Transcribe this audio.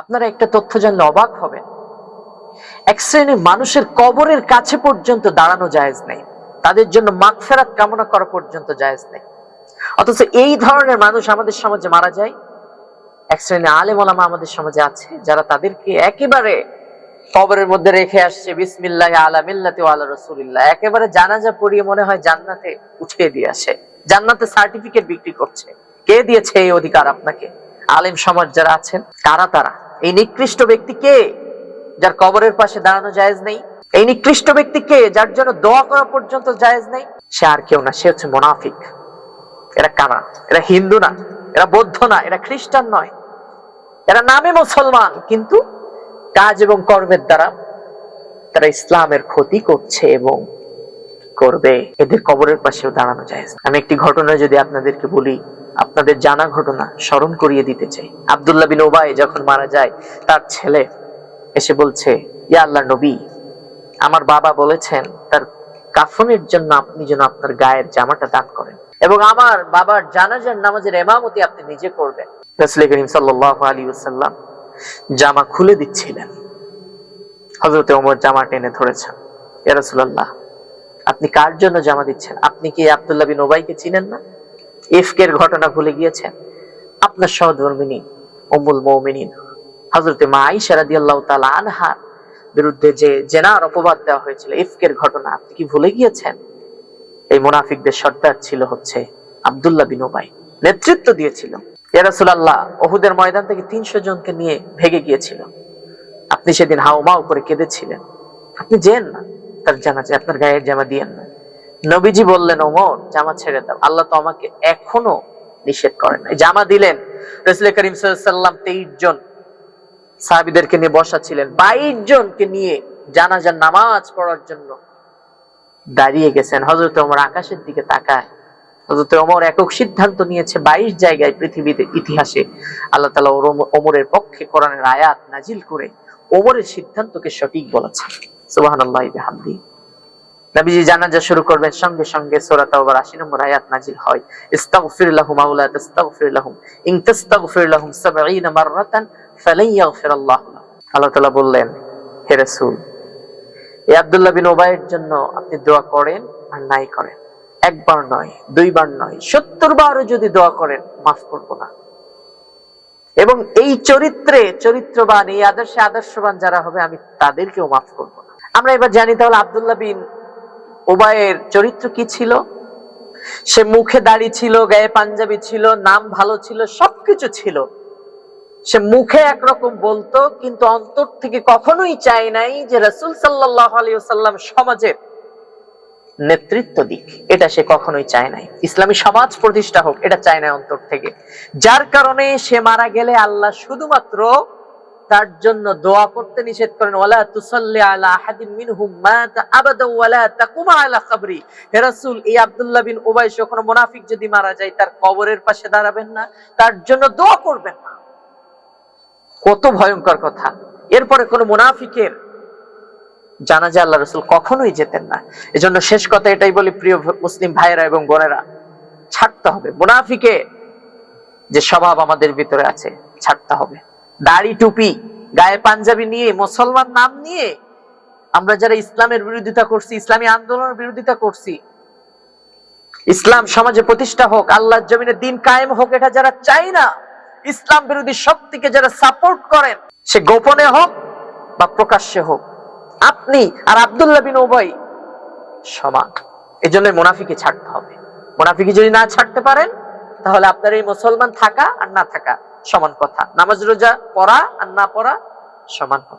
আপনারা একটা তথ্য জানলে অবাক হবেন। এক শ্রেণির মানুষের কবরের কাছে পর্যন্ত দাঁড়ানো জায়েজ নেই। তাদের জন্য মাগফেরাত কামনা করা পর্যন্ত জায়েজ নেই। অথচ এই ধরনের মানুষ আমাদের সমাজে মারা যায়। এক শ্রেণির আলেম ওলামা আমাদের সমাজে আছে, যারা তাদেরকে একেবারে কবরের মধ্যে রেখে আসছে, বিসমিল্লাহ আলা মিল্লাতে আলা রসুলিল্লাহ। একেবারে জানাজা পড়িয়ে মনে হয় জান্নাতে উঠিয়ে দিয়ে আসে। জান্নাতে সার্টিফিকেট বিক্রি করছে। কে দিয়েছে এই অধিকার আপনাকে? আলেম সমাজ যারা আছেন, কারা তারা? এই নিকৃষ্ট ব্যক্তি কে যার কবরের পাশে দাঁড়ানো জায়েজ নেই? এই নিকৃষ্ট ব্যক্তি কে যার জন্য দোয়া করা পর্যন্ত জায়েজ নেই? সে আর কেউ না, সে হচ্ছে মোনাফিক। এরা কারা এরা হিন্দু না, এরা বৌদ্ধ না, এরা খ্রিস্টান নয়। এরা নামে মুসলমান, কিন্তু কাজ এবং কর্মের দ্বারা তারা ইসলামের ক্ষতি করছে এবং করবে। এদের কবরের পাশেও দাঁড়ানো যায় আমি একটি ঘটনা যদি আপনাদেরকে বলি আপনাদের জানা ঘটনা স্মরণ করিয়ে দিতে চাই। আব্দুল্লাহ বিন ওবাই যখন মারা যায়, তার ছেলে এসে বলছে, ইয়া আল্লাহ নবী, আমার বাবা বলেছেন, তার কাফনের জন্য আপনি যেন আপনার গায়ের জামাটা দান করেন এবং আমার বাবার জানাজার নামাজের এমামতি আপনি নিজে করবেন। রাসূল করিম সাল্লাল্লাহু আলাইহি ওয়াসাল্লাম জামা খুলে দিচ্ছিলেন। হযরতে ওমর জামা টেনে ধরেছেন। ইয়া রাসূলুল্লাহ, আপনি কার জন্য জামা দিচ্ছেন? আপনি কি আব্দুল্লাহ বিন ওবাইকে চিনেন না? ইফকের ঘটনা ভুলে গিয়েছেন আপনার সহধর্মিনী উম্মুল মুমিনিন, হযরতে মা আয়েশা রাদিয়াল্লাহু তাআলা আনহার বিরুদ্ধে যে জেনার অপবাদ দেওয়া হয়েছিল ইফকের ঘটনা আপনি কি ভুলে গিয়েছেন? এই মুনাফিকদের সর্দার ছিল হচ্ছে আব্দুল্লাহ বিন ওবাই নেতৃত্ব দিয়েছিল। ইয়া রাসূলুল্লাহ ওহুদের ময়দান থেকে তিনশো জনকে নিয়ে ভেগে গিয়েছিল। আপনি সেদিন হাউমাউ করে কেঁদেছিলেন। আপনি যেন না, তার জানাজে, আপনার গায়ের জামা দিয়েন না। নবীজি বললেন, ওমর, জামা ছেড়ে দাও। আল্লাহ তো আমাকে এখনও নিষেধ করেন জামা দিলেন। রসুল করিম সাল্লাম তেইশ জন সাহাবিদেরকে নিয়ে বসা ছিলেন। বাইশ জনকে নিয়ে জানাজার নামাজ পড়ার জন্য দাঁড়িয়ে গেছেন। হজরত ওমর আকাশের দিকে তাকায়। হজরত ওমর একক সিদ্ধান্ত নিয়েছে, বাইশ জায়গায় পৃথিবীতে ইতিহাসে আল্লাহ তালা ওমরের পক্ষে কোরআনের আয়াত নাজিল করে ওমরের সিদ্ধান্তকে সঠিক বলেছেন। সুবহানাল্লাহি বিহামদি। নবীজি জানাজা শুরু করবেন, সঙ্গে সঙ্গে সূরা তাওবার 80 নম্বর আয়াত নাজিল হয়। ইস্তাগফির লাহুম আও লা তাস্তাগফির লাহুম। ইন তাস্তাগফির লাহুম 70 মাররাতান ফালান ইয়াগফির আল্লাহু আল্লাহ তাআলা বললেন, হে রাসূল এই আব্দুল্লাহ বিন ওবাইয়ের জন্য আপনি দোয়া করেন আর নাই করেন। একবার নয়, দুইবার নয়, সত্তর বারও যদি দোয়া করেন, মাফ করব না। এবং এই চরিত্রে, চরিত্রবান, এই আদর্শে আদর্শবান যারা হবে, আমি তাদেরকেও মাফ করব না। আমরা এবার জানি তাহলে আব্দুল্লাহ বিন ওবায়ের চরিত্র কি ছিল? সে মুখে দাড়ি ছিল, গায়ে পাঞ্জাবি ছিল, নাম ভালো ছিল, সবকিছু ছিল। সে মুখে একরকম বলতো, কিন্তু অন্তর থেকে কখনোই চায় নাই যে রসুল সাল্লাহ আলিয়াল্লাম সমাজের নেতৃত্ব দিক। এটা সে কখনোই চায় নাই। ইসলামী সমাজ প্রতিষ্ঠা হোক, এটা চায় না অন্তর থেকে। যার কারণে সে মারা গেলে আল্লাহ শুধুমাত্র তার জন্য দোয়া করতে নিষেধ করেন, ওয়ালা তুসাল্লি আলা আহাদিন মিনহুম মাত আবাদা ওয়ালা তাকুম আলা কবরি হে রাসূল, এই আব্দুল্লাহ বিন উবাই কোনো মুনাফিক যদি মারা যায়, তার কবরের পাশে দাঁড়াবেন না, তার জন্য দোয়া করবেন না। কত ভয়ঙ্কর কথা। এরপরে কোন মুনাফিকের জানাজা আল্লাহ রসুল কখনোই যেতেন না। এজন্য শেষ কথা এটাই বলি, প্রিয় মুসলিম ভাইয়েরা এবং বোনেরা, ছাড়তে হবে। মুনাফিকে যে স্বভাব আমাদের ভিতরে আছে, ছাড়তে হবে। দাড়ি টুপি, গায়ে পাঞ্জাবি নিয়ে, মুসলমান নাম নিয়ে আমরা যারা ইসলামের বিরোধিতা করছি, ইসলামী আন্দোলনের বিরোধিতা করছি, ইসলাম সমাজে প্রতিষ্ঠা হোক, আল্লাহর জমিনে দিন কায়েম হোক, এটা যারা চাই না, ইসলাম বিরোধী শক্তিকে যারা সাপোর্ট করেন, সে গোপনে হোক বা প্রকাশ্যে হোক, আপনি আর আবদুল্লাহ বিন ওবাই সমান। এই জন্য মোনাফিকে ছাড়তে হবে। মোনাফিকে যদি না ছাড়তে পারেন, তাহলে আপনার এই মুসলমান থাকা আর না থাকা সমান কথা। নামাজ রোজা পড়া আর না পড়া সমান কথা।